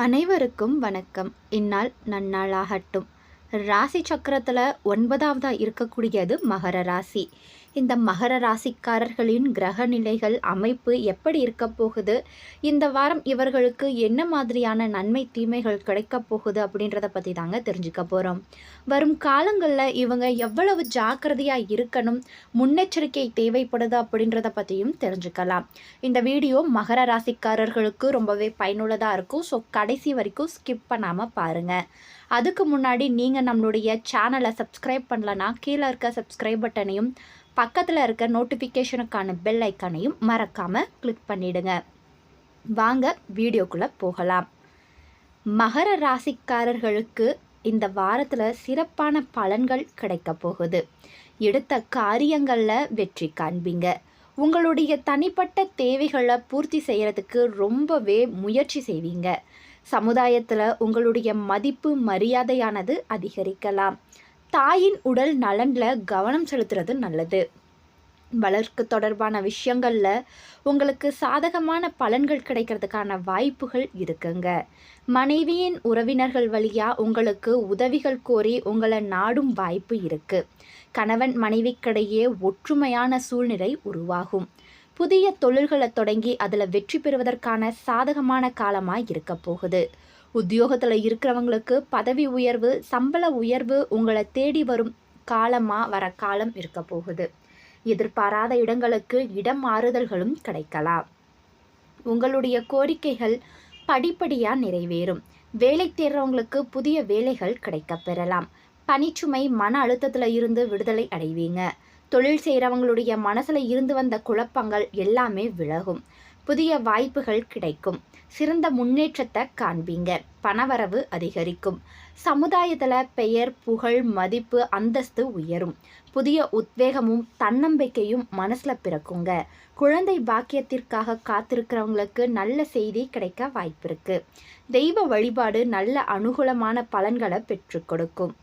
அனைவருக்கும் வணக்கம். இந்நாள் நன்னாளாகட்டும். ராசி சக்கரத்தில் ஒன்பதாவதாக இருக்கக்கூடியது மகர ராசி. இந்த மகர ராசிக்காரர்களின் கிரக நிலைகள் அமைப்பு எப்படி இருக்க போகுது? இந்த வாரம் இவர்களுக்கு என்ன மாதிரியான நன்மை தீமைகள் கிடைக்க போகுது அப்படின்றத பற்றி தாங்க தெரிஞ்சுக்க போகிறோம் வரும் காலங்களில் இவங்க எவ்வளவு ஜாக்கிரதையாக இருக்கணும் முன்னெச்சரிக்கை தேவைப்படுது அப்படின்றத பற்றியும் தெரிஞ்சுக்கலாம். இந்த வீடியோ மகர ராசிக்காரர்களுக்கு ரொம்பவே பயனுள்ளதாக இருக்கும். ஸோ கடைசி வரைக்கும் ஸ்கிப் பண்ணாமல் பாருங்கள் அதுக்கு முன்னாடி நீங்கள் நம்மளுடைய சேனலை சப்ஸ்கிரைப் பண்ணலன்னா கீழே இருக்க சப்ஸ்கிரைப் பட்டனையும் பக்கத்தில் இருக்க நோட்டிஃபிகேஷனுக்கான பெல் ஐக்கானையும் மறக்காமல் கிளிக் பண்ணிடுங்க. வாங்க வீடியோக்குள்ளே போகலாம். மகர ராசிக்காரர்களுக்கு இந்த வாரத்தில் சிறப்பான பலன்கள் கிடைக்க போகுது. எடுத்த காரியங்களில் வெற்றி காண்பீங்க. உங்களுடைய தனிப்பட்ட தேவைகளை பூர்த்தி செய்கிறதுக்கு ரொம்பவே முயற்சி செய்வீங்க. சமுதாயத்தில் உங்களுடைய மதிப்பு மரியாதையானது அதிகரிக்கலாம். தாயின் உடல் நலனில் கவனம் செலுத்துறது நல்லது. வளர்க்கு தொடர்பான விஷயங்களில் உங்களுக்கு சாதகமான பலன்கள் கிடைக்கிறதுக்கான வாய்ப்புகள் இருக்குங்க. மனைவியின் உறவினர்கள் வழியாக உங்களுக்கு உதவிகள் கோரி உங்களை நாடும் வாய்ப்பு இருக்குது கணவன் மனைவிக்கிடையே ஒற்றுமையான சூழ்நிலை உருவாகும். புதிய தொழில்களை தொடங்கி அதில் வெற்றி பெறுவதற்கான சாதகமான காலமாக இருக்க போகுது. உத்தியோகத்தில் இருக்கிறவங்களுக்கு பதவி உயர்வு சம்பள உயர்வு உங்களை தேடி வரும் காலமாக வர காலம் இருக்க போகுது. எதிர்பாராத இடங்களுக்கு இடம் மாறுதல்களும் கிடைக்கலாம். உங்களுடைய கோரிக்கைகள் படிப்படியாக நிறைவேறும். வேலை தேடுறவங்களுக்கு புதிய வேலைகள் கிடைக்க பெறலாம். பனிச்சுமை மன அழுத்தத்தில் இருந்து விடுதலை அடைவீங்க. தொழில் செய்கிறவங்களுடைய மனசில் இருந்து வந்த குழப்பங்கள் எல்லாமே விலகும். புதிய வாய்ப்புகள் கிடைக்கும். சிறந்த முன்னேற்றத்தை காண்பீங்க. பணவரவு அதிகரிக்கும். சமுதாயத்தில் பெயர் புகழ் மதிப்பு அந்தஸ்து உயரும். புதிய உத்வேகமும் தன்னம்பிக்கையும் மனசில் பிறக்குங்க. குழந்தை பாக்கியத்திற்காக காத்திருக்கிறவங்களுக்கு நல்ல செய்தி கிடைக்க வாய்ப்பு தெய்வ வழிபாடு நல்ல அனுகூலமான பலன்களை பெற்றுக் கொடுக்கும்.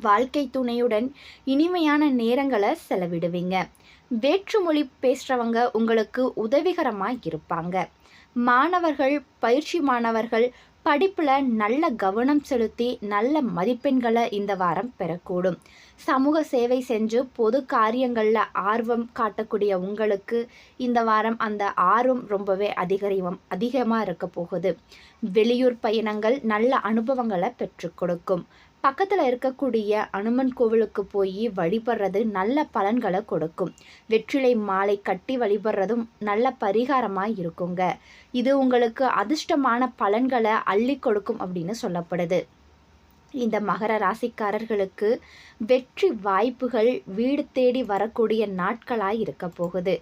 வாழ்க்கை துணையுடன் இனிமையான நேரங்களை செலவிடுவீங்க. வேற்றுமொழி பேசுகிறவங்க உங்களுக்கு உதவிகரமாக இருப்பாங்க. மாணவர்கள் பயிற்சி மாணவர்கள் படிப்பில் நல்ல கவனம் செலுத்தி நல்ல மதிப்பெண்களை இந்த வாரம் பெறக்கூடும். சமூக சேவை செஞ்சு பொது காரியங்களில் ஆர்வம் காட்டக்கூடிய உங்களுக்கு இந்த வாரம் அந்த ஆர்வம் ரொம்பவே அதிகரிவம் அதிகமாக இருக்க போகுது. வெளியூர் பயணங்கள் நல்ல அனுபவங்களை பெற்றுக் கொடுக்கும். பக்கத்தில் இருக்கக்கூடிய அனுமன் கோவிலுக்கு போய் வழிபடுறது நல்ல பலன்களை கொடுக்கும். வெற்றிலை மாலை கட்டி வழிபடுறதும் நல்ல பரிகாரமாக இருக்குங்க. இது உங்களுக்கு அதிர்ஷ்டமான பலன்களை அள்ளி கொடுக்கும் அப்படின்னு சொல்லப்படுது. இந்த மகர ராசிக்காரர்களுக்கு வெற்றி வாய்ப்புகள் வீடு தேடி வரக்கூடிய நாட்களாக இருக்க போகுது.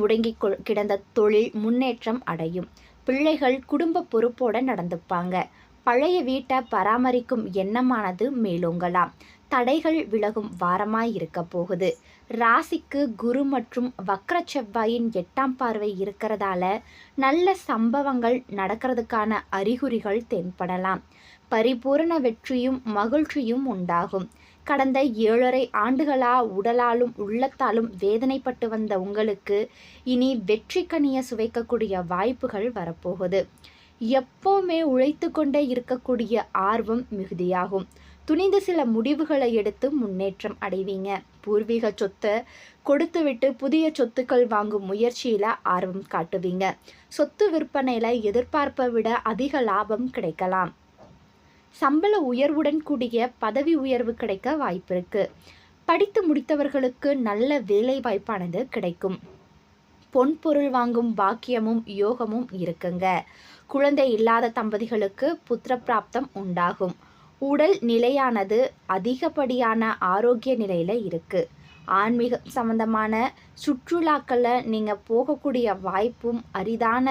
முடங்கி கிடந்த தொழில் முன்னேற்றம் அடையும். பிள்ளைகள் குடும்ப பொறுப்போடு நடந்துப்பாங்க. பழைய வீட்டை பராமரிக்கும் எண்ணமானது மேலோங்கலாம். தடைகள் விலகும் வாரமாய் இருக்க போகுது. ராசிக்கு குரு மற்றும் வக்ர செவ்வாயின் எட்டாம் பார்வை இருக்கிறதால நல்ல சம்பவங்கள் நடக்கிறதுக்கான அறிகுறிகள் தென்படலாம். பரிபூரண வெற்றியும் மகிழ்ச்சியும் உண்டாகும். கடந்த ஏழரை ஆண்டுகளா உடலாலும் உள்ளத்தாலும் வேதனைப்பட்டு வந்த உங்களுக்கு இனி வெற்றி கனிய சுவைக்கக்கூடிய வாய்ப்புகள் வரப்போகுது. எப்போவுமே உழைத்து கொண்டே இருக்கக்கூடிய ஆர்வம் மிகுதியாகும். துணிந்து சில முடிவுகளை எடுத்து முன்னேற்றம் அடைவீங்க. பூர்வீக சொத்தை கொடுத்துவிட்டு புதிய சொத்துக்கள் வாங்கும் முயற்சியில் ஆர்வம் காட்டுவீங்க. சொத்து விற்பனையில் எதிர்பார்ப்பை விட அதிக லாபம் கிடைக்கலாம். சம்பள உயர்வுடன் கூடிய பதவி உயர்வு கிடைக்க வாய்ப்பு இருக்கு. படித்து முடித்தவர்களுக்கு நல்ல வேலை வாய்ப்பானது கிடைக்கும். பொன் பொருள் வாங்கும் பாக்கியமும் யோகமும் இருக்குங்க. குழந்தை இல்லாத தம்பதிகளுக்கு புத்திர பிராப்தம் உண்டாகும். உடல் நிலையானது அதிகப்படியான ஆரோக்கிய நிலையில் இருக்குது ஆன்மீகம் சம்பந்தமான சுற்றுலாக்களில் நீங்கள் போகக்கூடிய வாய்ப்பும் அரிதான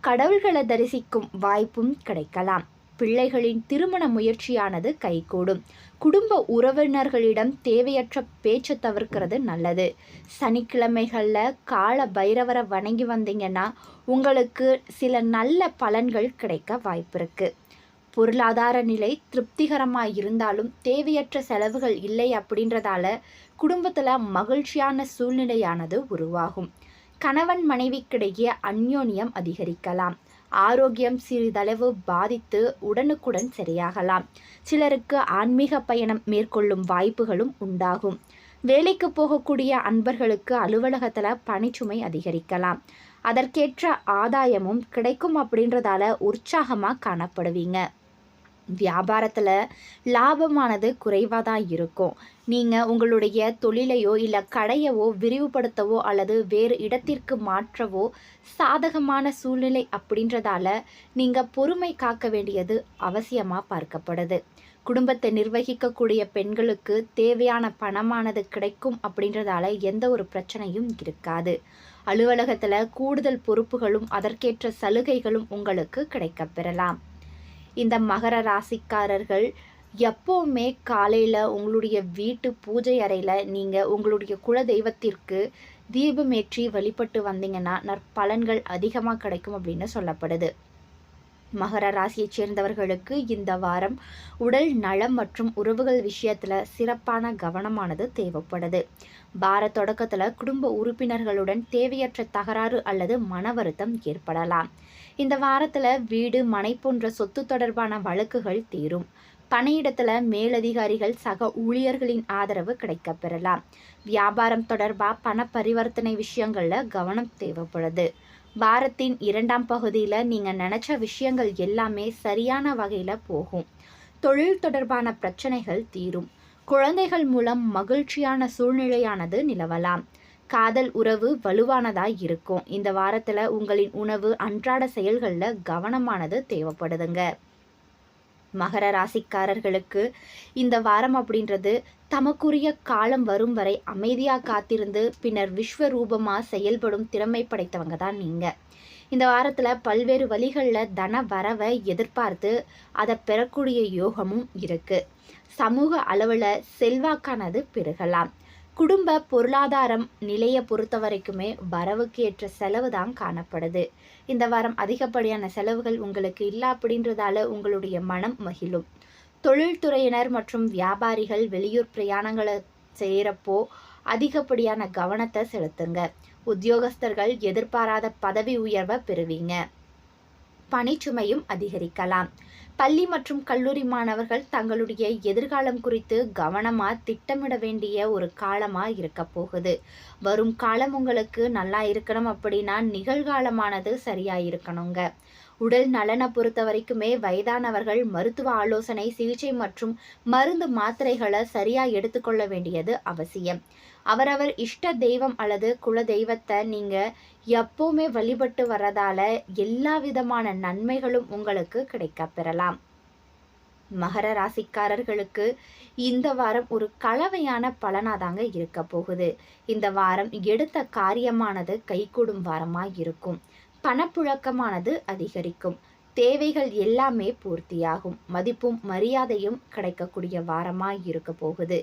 கடவுள்களை தரிசிக்கும் வாய்ப்பும் கிடைக்கலாம். பிள்ளைகளின் திருமண முயற்சியானது கைகூடும். குடும்ப உறவினர்களிடம் தேவையற்ற பேச்சு தவிர்க்கிறது நல்லது. சனிக்கிழமைகளில் கால பைரவரை வணங்கி வந்தீங்கன்னா உங்களுக்கு சில நல்ல பலன்கள் கிடைக்க வாய்ப்பு இருக்குது பொருளாதார நிலை திருப்திகரமாக இருந்தாலும் தேவையற்ற செலவுகள் இல்லை அப்படின்றதால குடும்பத்தில் மகிழ்ச்சியான சூழ்நிலையானது உருவாகும். கணவன் மனைவிக்கிடையே அந்யோன்யம் அதிகரிக்கலாம். ஆரோக்கியம் சிறிதளவு பாதித்து உடனுக்குடன் சரியாகலாம். சிலருக்கு ஆன்மீக பயணம் மேற்கொள்ளும் வாய்ப்புகளும் உண்டாகும். வேலைக்கு போகக்கூடிய அன்பர்களுக்கு அலுவலகத்தில் பணிச்சுமை அதிகரிக்கலாம். அதற்கேற்ற ஆதாயமும் கிடைக்கும் அப்படின்றதால உற்சாகமாக காணப்படுவீங்க. வியாபாரத்தில் லாபமானது குறைவாக தான் இருக்கும். நீங்கள் உங்களுடைய தொழிலையோ இல்லை கடையவோ விரிவுபடுத்தவோ அல்லது வேறு இடத்திற்கு மாற்றவோ சாதகமான சூழ்நிலை அப்படின்றதால நீங்கள் பொறுமை காக்க வேண்டியது அவசியமாக பார்க்கப்படுது. குடும்பத்தை நிர்வகிக்கக்கூடிய பெண்களுக்கு தேவையான பணமானது கிடைக்கும் அப்படின்றதால எந்த ஒரு பிரச்சனையும் இருக்காது. அலுவலகத்தில் கூடுதல் பொறுப்புகளும் அதற்கேற்ற சலுகைகளும் உங்களுக்கு கிடைக்கப்பெறலாம். இந்த மகர ராசிக்காரர்கள் எப்போவுமே காலையில் உங்களுடைய வீட்டு பூஜை அறையில் நீங்கள் உங்களுடைய குல தெய்வத்திற்கு தீபமேற்றி வழிபட்டு வந்தீங்கன்னா நற்பலன்கள் அதிகமாக கிடைக்கும் அப்படின்னு சொல்லப்படுது. மகர ராசியைச் சேர்ந்தவர்களுக்கு இந்த வாரம் உடல் நலம் மற்றும் உறவுகள் விஷயத்தில் சிறப்பான கவனமானது தேவைப்படுது. வார தொடக்கத்தில் குடும்ப உறுப்பினர்களுடன் தேவையற்ற தகராறு அல்லது மன வருத்தம் ஏற்படலாம். இந்த வாரத்தில் வீடு மனை போன்ற சொத்து தொடர்பான வழக்குகள் தீரும். பணியிடத்தில் மேலதிகாரிகள் சக ஊழியர்களின் ஆதரவு கிடைக்கப்பெறலாம் வியாபாரம் தொடர்பாக பண பரிவர்த்தனை விஷயங்களில் கவனம் தேவைப்படுது. வாரத்தின் இரண்டாம் பகுதியில் நீங்கள் நினச்ச விஷயங்கள் எல்லாமே சரியான வகையில் போகும். தொழில் தொடர்பான பிரச்சனைகள் தீரும். குழந்தைகள் மூலம் மகிழ்ச்சியான சூழ்நிலையானது நிலவலாம். காதல் உறவு வலுவானதாக இருக்கும். இந்த வாரத்தில் உங்களின் உணவு அன்றாட செயல்களில் கவனமானது தேவைப்படுதுங்க. மகர ராசிக்காரர்களுக்கு இந்த வாரம் அப்படின்றது தமக்குரிய காலம் வரும் வரை அமைதியாக காத்திருந்து பின்னர் விஸ்வரூபமாக செயல்படும் திறமை படைத்தவங்க தான் நீங்கள் இந்த வாரத்தில் பல்வேறு வழிகளில் தன வரவை எதிர்பார்த்து அதை பெறக்கூடிய யோகமும் இருக்குது சமூக அளவில் செல்வாக்கானது பெருகலாம். குடும்ப பொருளாதாரம் நிலையை பொறுத்த வரைக்குமே வரவுக்கு ஏற்ற செலவு தான் காணப்படுது. இந்த வாரம் அதிகப்படியான செலவுகள் உங்களுக்கு இல்லை அப்படின்றதால உங்களுடைய மனம் மகிழும். தொழில்துறையினர் மற்றும் வியாபாரிகள் வெளியூர் பிரயாணங்களை செய்கிறப்போ அதிகப்படியான கவனத்தை செலுத்துங்க. உத்தியோகஸ்தர்கள் எதிர்பாராத பதவி உயர்வை பெறுவீங்க. பணிச்சுமையும் அதிகரிக்கலாம். பள்ளி மற்றும் கல்லூரி மாணவர்கள் தங்களுடைய எதிர்காலம் குறித்து கவனமாக திட்டமிட வேண்டிய ஒரு காலமாக இருக்க போகுது. வரும் காலம் உங்களுக்கு நல்லா இருக்கணும் அப்படின்னா நிகழ்காலமானது சரியாக இருக்கணுங்க. உடல் நலனை பொறுத்த வரைக்குமே வயதானவர்கள் மருத்துவ ஆலோசனை சிகிச்சை மற்றும் மருந்து மாத்திரைகளை சரியாக எடுத்துக்கொள்ள வேண்டியது அவசியம். அவரவர் இஷ்ட தெய்வம் அல்லது குல தெய்வத்தை நீங்கள் எப்போவுமே வழிபட்டு வர்றதால எல்லா விதமான நன்மைகளும் உங்களுக்கு கிடைக்க பெறலாம். மகர ராசிக்காரர்களுக்கு இந்த வாரம் ஒரு கலவையான பலனாதாங்க இருக்க போகுது. இந்த வாரம் எடுத்த காரியமானது கைகூடும் வாரமாக இருக்கும். பணப்புழக்கமானது அதிகரிக்கும். தேவைகள் எல்லாமே பூர்த்தியாகும். மதிப்பும் மரியாதையும் கிடைக்கக்கூடிய வாரமாக இருக்க போகுது.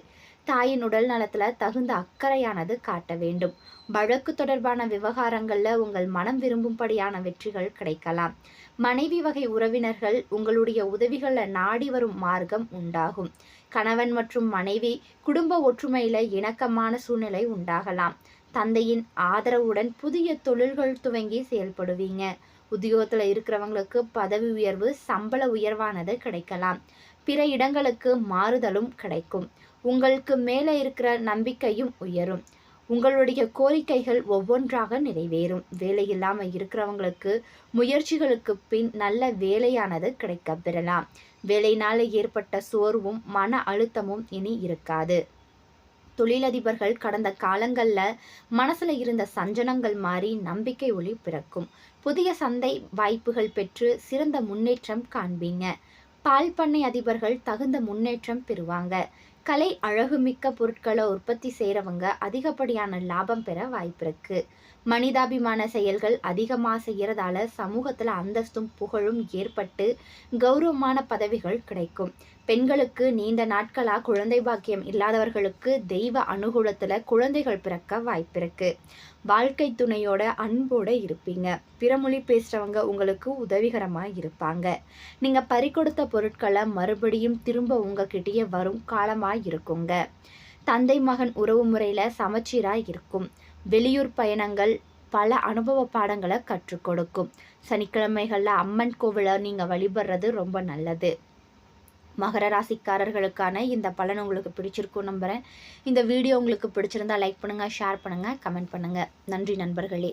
தாயின் உடல் நலத்தில் தகுந்த அக்கறையானது காட்ட வேண்டும். வழக்கு தொடர்பான விவகாரங்களில் உங்கள் மனம் விரும்பும்படியான வெற்றிகள் கிடைக்கலாம். மனைவி வகை உறவினர்கள் உங்களுடைய உதவிகளை நாடி வரும் மார்க்கம் உண்டாகும். கணவன் மற்றும் மனைவி குடும்ப ஒற்றுமையில் இணக்கமான சூழ்நிலை உண்டாகலாம். தந்தையின் ஆதரவுடன் புதிய தொழில்கள் துவங்கி செயல்படுவீங்க. உத்தியோகத்தில் இருக்கிறவங்களுக்கு பதவி உயர்வு சம்பள உயர்வானது கிடைக்கலாம். பிற இடங்களுக்கு மாறுதலும் கிடைக்கும். உங்களுக்கு மேலே இருக்கிற நம்பிக்கையும் உயரும். உங்களுடைய கோரிக்கைகள் ஒவ்வொன்றாக நிறைவேறும். வேலை இல்லாமல் இருக்கிறவங்களுக்கு முயற்சிகளுக்கு பின் நல்ல வேலையானது கிடைக்க பெறலாம். வேலையினால் ஏற்பட்ட சோர்வும் மன அழுத்தமும் இனி இருக்காது. தொழிலதிபர்கள் கடந்த காலங்களில் மனசில் இருந்த சஞ்சனங்கள் மாறி நம்பிக்கை ஒளி பிறக்கும். புதிய சந்தை வாய்ப்புகள் பெற்று சிறந்த முன்னேற்றம் காண்பீங்க. பால் பண்ணை அதிபர்கள் தகுந்த முன்னேற்றம் பெறுவாங்க. கலை அழகுமிக்க பொருட்களை உற்பத்தி செய்கிறவங்க அதிகப்படியான லாபம் பெற வாய்ப்பு இருக்கு மனிதாபிமான செயல்கள் அதிகமாக செய்கிறதால சமூகத்தில் அந்தஸ்தும் புகழும் ஏற்பட்டு கௌரவமான பதவிகள் கிடைக்கும். பெண்களுக்கு நீண்ட நாட்களாக குழந்தை பாக்கியம் இல்லாதவர்களுக்கு தெய்வ அனுகூலத்தில் குழந்தைகள் பிறக்க வாய்ப்பிருக்கு. வாழ்க்கை துணையோட அன்போட இருப்பீங்க. பிறமொழி பேசுகிறவங்க உங்களுக்கு உதவிகரமாக இருப்பாங்க. நீங்கள் பறிக்கொடுத்த பொருட்களை மறுபடியும் திரும்ப உங்ககிட்டயே வரும் காலமாக இருக்குங்க. தந்தை மகன் உறவு முறையில் சமச்சீராக இருக்கும். வெளியூர் பயணங்கள் பல அனுபவ பாடங்களை கற்றுக் கொடுக்கும். சனிக்கிழமைகளில் அம்மன் கோவிலை நீங்கள் வழிபடுறது ரொம்ப நல்லது. மகர ராசிக்காரர்களுக்கான இந்த பலன் உங்களுக்கு பிடிச்சிருக்கும் நம்புகிறேன் இந்த வீடியோ உங்களுக்கு பிடிச்சிருந்தா லைக் பண்ணுங்கள் ஷேர் பண்ணுங்கள் கமெண்ட் பண்ணுங்கள் நன்றி நண்பர்களே.